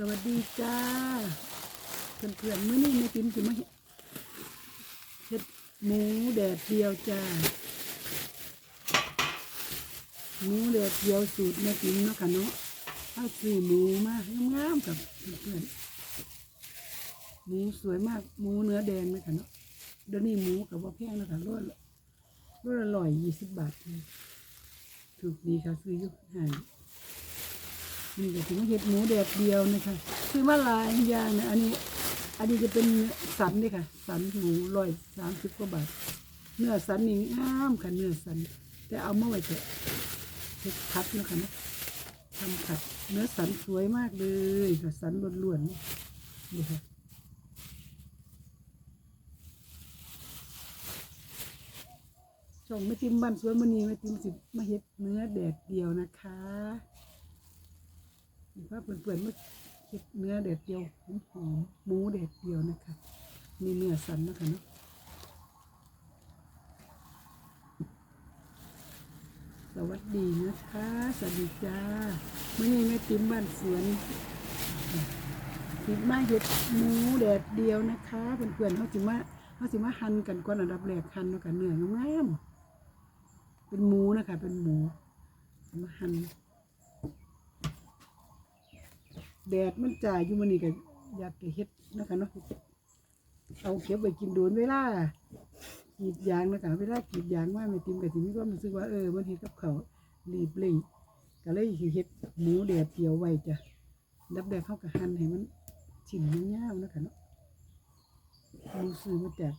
สวัสดีจ้าเพื่อนๆมื้อนี้แม่ติ๋มสิมาเฮ็ดเฮ็ดหมูแดดเดียวจ้าหมูแดดเดียวสูตรแม่ติมเนาะค่ะเนาะเอาซื้อหมูมางามๆกับเพื่อนๆหมูสวยมากหมูเนื้อแดงเลยค่ะเนาะเดี๋ยวนี้หมูกับว่าแพงนะคะรวดรวดละร้อยยี่สิบบาทถูกดีค่ะซื้อยุคห่าง นี่ก็ถึงเห็ดหมูแดดเดียวนะคะซื้อมาลายยางนะอันนี้ อันนี้จะเป็นสันเลยค่ะ สันหมูร้อยสามสิบกว่าบาท เนื้อสันนี่งามค่ะเนื้อสัน แต่เอามาไว้เถอะเห็ดคัดนะคะนะทำขัดเนื้อสันสวยมากเลยค่ะสันล้วนๆนี่ค่ะช่องไม่ติมบ้านสวนมณีไม่ติมสิมาเห็ดเนื้อแดดเดียวนะคะ เห็นว่าเปื่อนๆเมื่อเห็ดเนื้อเด็ดเดียวหอมหอมหมูเด็ดเดียวนะคะมีเนื้อสันนะคะเนาะสวัสดีนะคะ สวัสดีจ้าไม่ใช่แม่ติ๋มบ้านสวนติดมาเห็ดหมูแดดเดียวนะคะเพื่อนๆเขาสิมาเขาสิมาหั่นกันก่อนอันดับแรกหั่นเนาะกันเนื้องามๆเป็นหมูนะคะ เป็นหมูมาหั่น แดดมันจ่ายอยู่มันนี่ก็อยากจะเฮ็ดนะคะเนาะเอาเก็บไว้กินโดนเวลากีดยางนะคะเวลากีดยางว่าไม่ติมกับติมก็รู้สึกว่าเออมันเฮ็ดกับเขาวรีบเร่งก็เลยเฮ็ดหมูแดดเดียวไว้จ้ะดับแดกเข้ากับหั่นให้มันชิ้นยาวๆนะคะเนาะมูซื้อมาจาก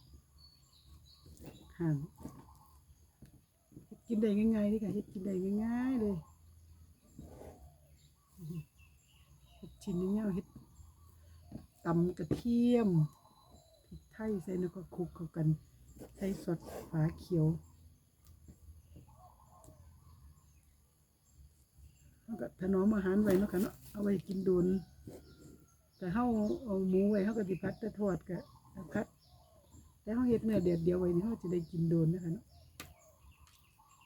ห่างกินได้ง่ายๆเลยค่ะเฮ็ดกินได้ง่ายๆเลย เห็ด ชิ้นนี้เอาเห็ดตำกระเทียมพริกไทยใส่แล้วก็คลุกเข้ากัน ใส่สดฝาเขียวแล้วก็ถนอมอาหารไว้เนาะค่ะเนาะเอาไว้กินโดนแต่เฮาเอาหมูไว้เฮาก็สิพัดแต่ทอดก็พัด แต่เฮาเฮ็ดเนื้อเด็ดเดียวไว้นี่เฮาจะได้กินโดนนะคะเนาะ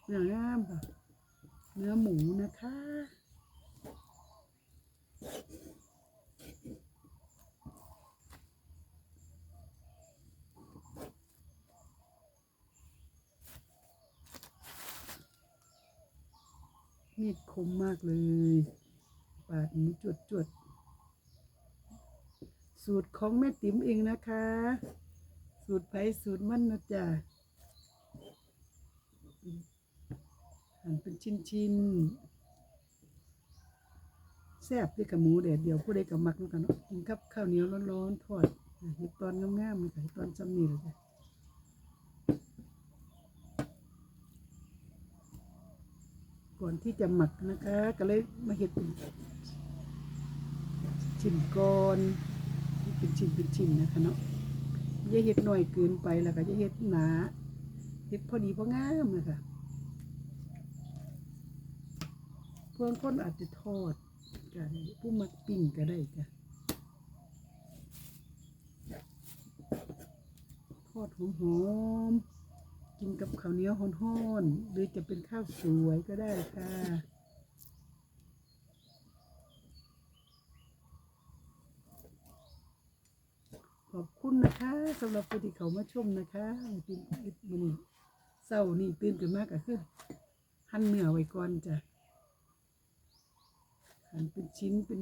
เนื้องามค่ะเนื้อหมูนะคะ มีดคมมากเลย ปาดหมูจวดจวดๆสูตรของแม่ติ๋มเองนะคะ สูตรไผ่สูตรมันนะจ๊ะหั่นเป็นชิ้นๆแซ่บด้วยกับหมูแดดเดียวผู้ใดกับมักเนาะกันเนาะกินกับข้าวเหนียวร้อนๆทอดเห็ดตอนงามๆเลยค่ะเห็ดตอนซ้ำนี่เลยจ้ะ ก่อนที่จะหมักนะคะ ก็เลยมาเห็ดเป็นชิ้นก่อนเป็นชิ้นเป็นชิ้นนะคะเนาะอย่าเห็ดหน่อยเกินไปแล้วก็อย่าเห็ดหนาเห็ดพอดีพองามนะคะเพื่อนคนอาจจะทอดกันผู้มักปิ้งก็ได้จ้ะทอดหอมๆ กินกับข้าวเหนียวห้อนๆหรือจะเป็นข้าวสวยก็ได้ค่ะขอบคุณนะคะสำหรับผู้ที่เขามาชมนะคะตื่นมันนี้เศร้านี่ตื่นขึ้นมากก็คือหั่นเนื้อไว้ก่อนจ้ะหั่นเป็นชิ้นเป็น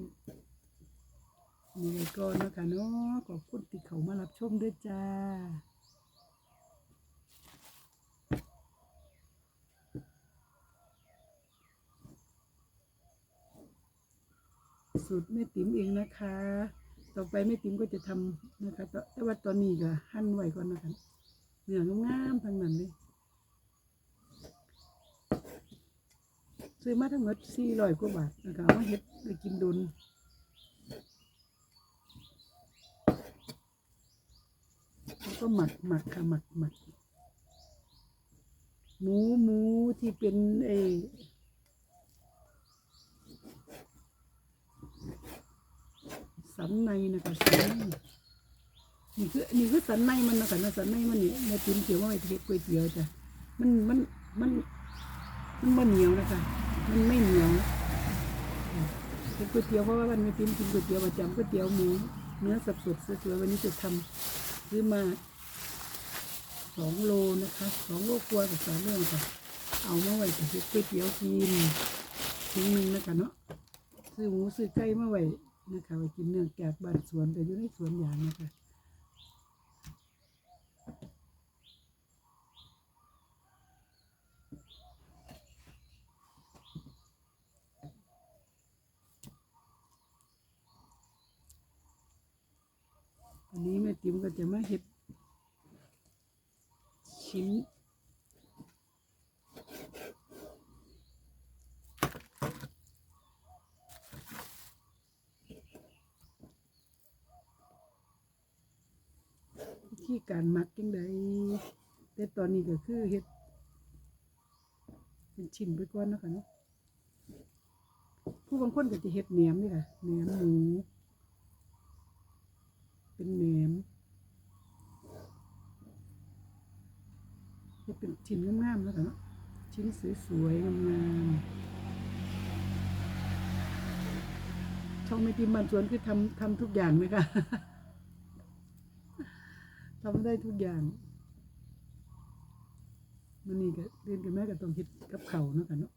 นี่ไว้ก่อนนะคะเนาะขอบคุณที่เขามารับชมด้วยจ้า สูตรแม่ติ๋มเองนะคะ ต่อไปแม่ติ๋มก็จะทำนะคะแต่ว่าตอนนี้ก็หั่นไว้ก่อนนะคะเนื้องามๆทั้งนั้นเลยซื้อมาทั้งหมดสี่ร้อยกว่าบาทนะคะเอามาเฮ็ดไปกินโดนแล้วก็หมักหมักค่ะหมักหมักหมูหมูที่เป็นเอ สันในนะคะสันในนี่คือนี่คือสันในมันนะคะนะสันในมันนี่ในติ้มเขียวว่าไอ้เทศก๋วยเตี๋ยวจ้ะมันมันมันมันไม่เหนียวนะคะมันไม่เหนียวเป็นก๋วยเตี๋ยวเพราะว่าวันไม่ปิ้นกินก๋วยเตี๋ยวประจำก๋วยเตี๋ยวหมูเนื้อสับสดสวยๆวันนี้จะทำซื้อมาสองโลนะคะสองโลกลัวกับสามเรื่องค่ะเอามาไว้กับก๋วยเตี๋ยวกินทิ้งหนึ่งนะคะเนาะซื้อหมูซื้อไก่มาไว้ นะคะไว้กินเนื้องจากบ้านสวนแต่อยู่ในสวนยางนะคะวันนี้แม่ติ๋มก็จะมาเห็ดชิ้น ที่การหมักจังใดแต่ตอนนี้ก็คือเห็ดเป็นชิ้นไปก่อนเนาะคะเนาะผู้บางคนก็จะเห็ดแหนมนี่ค่ะแหนมหมูเป็นแหนมเฮ็ดเป็นชิ้นงามๆแล้วกันเนาะชิ้นสวยๆงามๆช่องไม่ติมบ้านสวนคือทำทำทุกอย่างไหมคะ ทำได้ทุกอย่างมันนี่ก็เรียนกันแม่ก็ต้องคิดกับเขาเนาะกันเนาะ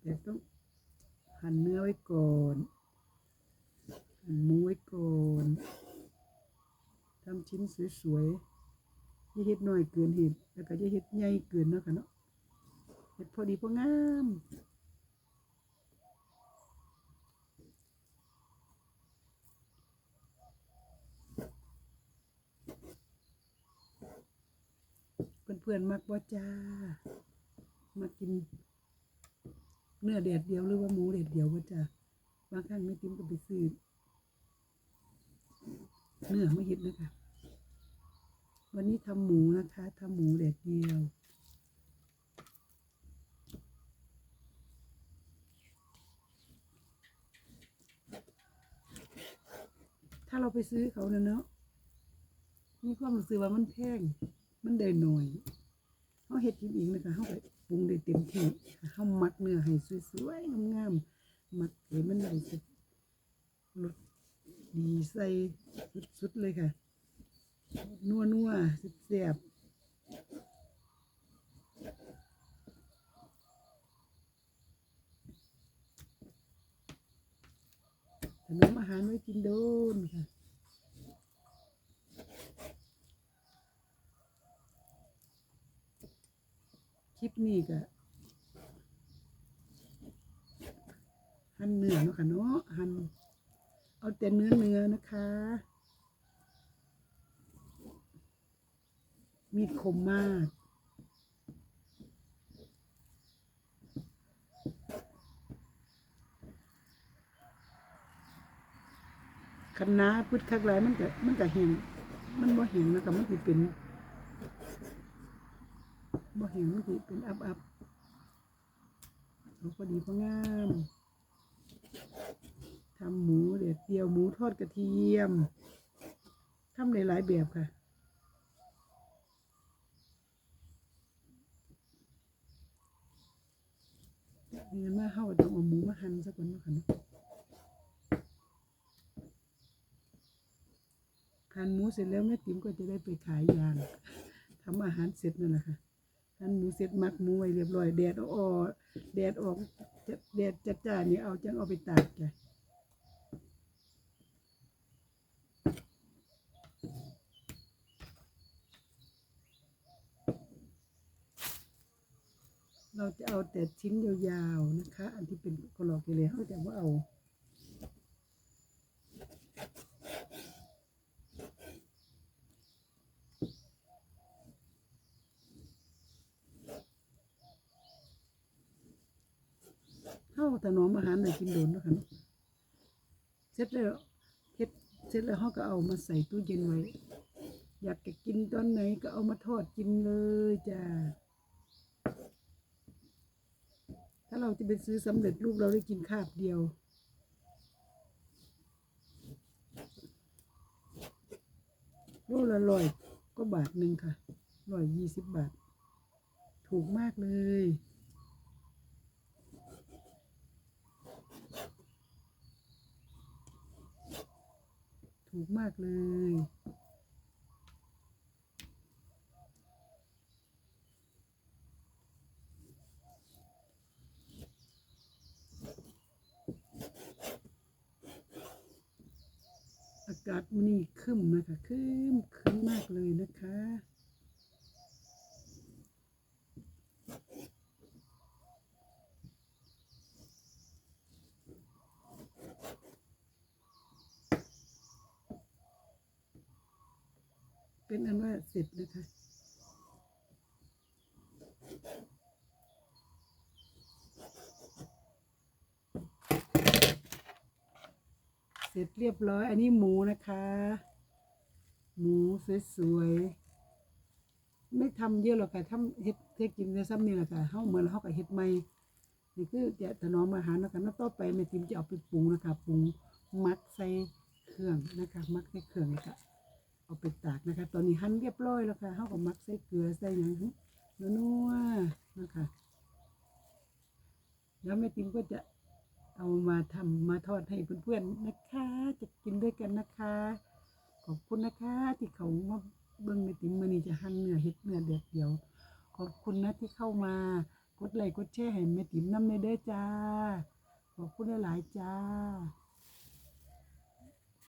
แต่ต้องหั่นเนื้อไว้ก่อนหั่นหมูไว้ก่อนทำชิ้นสวยๆอย่เฮ็ดน้อยเกินเหตุแล้วก็อย่เฮ็ดใหญ่เกินเนาะค่ะเนาะเฮ็ดพอดีพองาม เพื่อนมักบ่จ้า มากิน เนื้อแดดเดียวหรือว่าหมูแดดเดียวบ่จ้าบางครั้งแม่ติ้มก็ไปซื้อเนื้อไม่ห็ดนะคะ วันนี้ทำหมูนะคะทำหมูแดดเดียวถ้าเราไปซื้อเขาเนยเนาะมีความรู้สึกว่ามันแพง มันได้หน่อยเขาเห็ดกินอีกนะคะเขาไปปรุงได้เต็มที่เขามักเนื้อให้สวยๆงามๆมักให้มันได้สุดรสดีใส่สุดๆเลยค่ะ นัวนัวๆแซ่บๆถนมอาหารไว้กินโดนค่ะ คลิปนี้ก็หั่นเนื้อเนาะค่ะเนาะหั่นเอาแต่เนื้อเนื้อนะคะ มีดคมมากคันนาพืชคักหลายมันก็มันก็เห็นมันบ่เห็นแล้วก็มันสิเป็น บ่เห็นมันสิเป็นอับอับพอดีพองามทำหมูเด็ดเดียวหมูทอดกระเทียมทำในหลายแบบค่ะเงินมาเฮาต้องเอาหมูมาหั่นซะก่อนนะค่ะเนาะหั่นหมูเสร็จแล้วแม่ติ๋มก็จะได้ไปขายยางทำอาหารเสร็จนั่นแหละค่ะ หั่นหมูเสร็จมักหมูไว้เรียบร้อยแดดออกแดดออกแดดจัดจ้านี่เอาจังเอาไปตากจ้ะเราจะเอาแต่ชิ้นยาวๆนะคะ อันที่เป็นกรอกอยู่แล้วแต่ว่าเอา ถนอมอาหารหน่อยกินโดนเนาะคะเนาะเสร็จแล้วเฮ็ดเสร็จแล้วเขาก็เอามาใส่ตู้เย็นไว้ อยากจะกินตอนไหนก็เอามาทอดกินเลยจ้าถ้าเราจะไปซื้อสำเร็จรูปเราได้กินคาบเดียวโลละร้อยก็บาทหนึ่งค่ะร้อยยี่สิบบาท ถูกมากเลย ถูกมากเลยอากาศมันนี่ครึ้มนะคะครึ้มครึ้มมากเลยนะคะ เป็นอันว่าเสร็จนะคะ เสร็จเรียบร้อย อันนี้หมูนะคะ หมูสวยๆ ไม่ทำเยอะหรอกค่ะทำเฮ็ดเฮ็ดกินได้ซ้ำนี่แหละค่ะเฮาเหมือนเฮากับเฮ็ดใหม่นี่คือจะถนอมอาหารนะคะแล้วต่อไปแม่ติมจะเอาไปปรุงนะคะปรุงมักใส่เครื่องนะคะ มักใส่เครื่องนะคะ เอาไปตากนะคะ ตอนนี้หั่นเรียบร้อยแล้วค่ะเฮาก็มักใส่เกลือใส่หยังนัวๆนะคะแล้วแม่ติมก็จะเอามาทำมาทอดให้เพื่อนๆนะคะ จะกินด้วยกันนะคะ ขอบคุณนะคะ ที่เขามาเบิ่งแม่ติมมือนี้จะหั่นเนื้อเฮ็ดเนื้อแดดเดียว ขอบคุณนะที่เข้ามากดไลค์กดแชร์ให้แม่ติ๋มน้ำในเด้อจ้าขอบคุณหลายๆจ้า